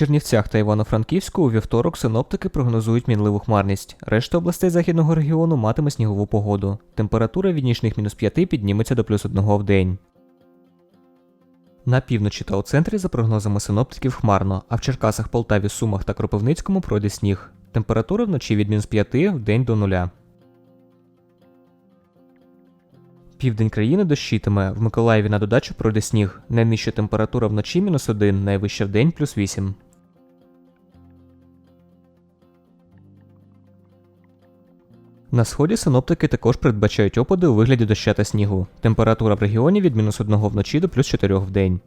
Чернівцях та Івано-Франківську у вівторок синоптики прогнозують мінливу хмарність. Решта областей західного регіону матиме снігову погоду. Температура від нічних мінус 5 підніметься до плюс 1 в день. На півночі та у центрі, за прогнозами синоптиків, хмарно, а в Черкасах, Полтаві, Сумах та Кропивницькому пройде сніг. Температура вночі від мінус 5 в день до нуля. Південь країни дощитиме. В Миколаєві на додачу пройде сніг. Найнижча температура вночі мінус 1, найвища в день плюс 8. На сході синоптики також передбачають опади у вигляді доща та снігу. Температура в регіоні від мінус 1 вночі до плюс 4 в день.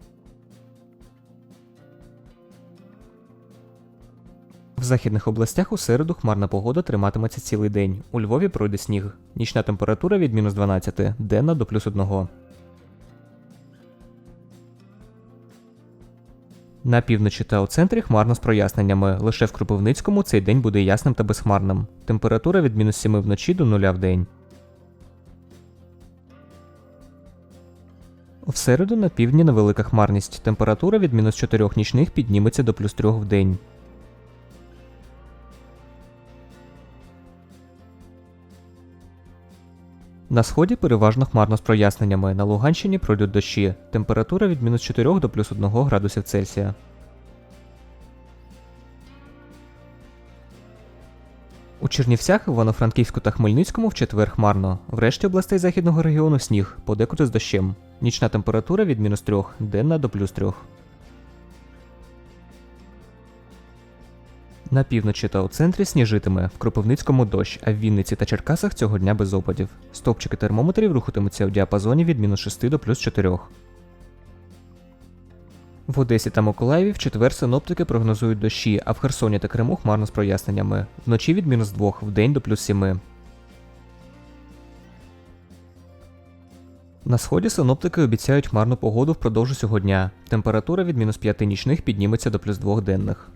В західних областях у середу хмарна погода триматиметься цілий день. У Львові пройде сніг. Нічна температура від мінус 12, денна до плюс 1. На півночі та у центрі хмарно з проясненнями. Лише в Кропивницькому цей день буде ясним та безхмарним. Температура від мінус 7 вночі до 0 в день. В середу на півдні невелика хмарність. Температура від мінус 4 нічних підніметься до плюс 3 в день. На сході переважно хмарно з проясненнями. На Луганщині пройдуть дощі. Температура від мінус 4 до плюс 1 градусів Цельсія. У Чернівцях, Івано-Франківську та Хмельницькому в четвер хмарно. В решті областей західного регіону сніг, подекуди з дощем. Нічна температура від мінус 3, денна до плюс 3. На півночі та у центрі сніжитиме, в Кропивницькому дощ, а в Вінниці та Черкасах цього дня без опадів. Стовпчики термометрів рухатимуться в діапазоні від мінус 6 до плюс 4. В Одесі та Миколаєві в четвер синоптики прогнозують дощі, а в Херсоні та Криму хмарно з проясненнями. Вночі від мінус 2, в день до плюс 7. На сході синоптики обіцяють хмарну погоду впродовж усього дня. Температура від мінус 5 нічних підніметься до плюс 2 денних.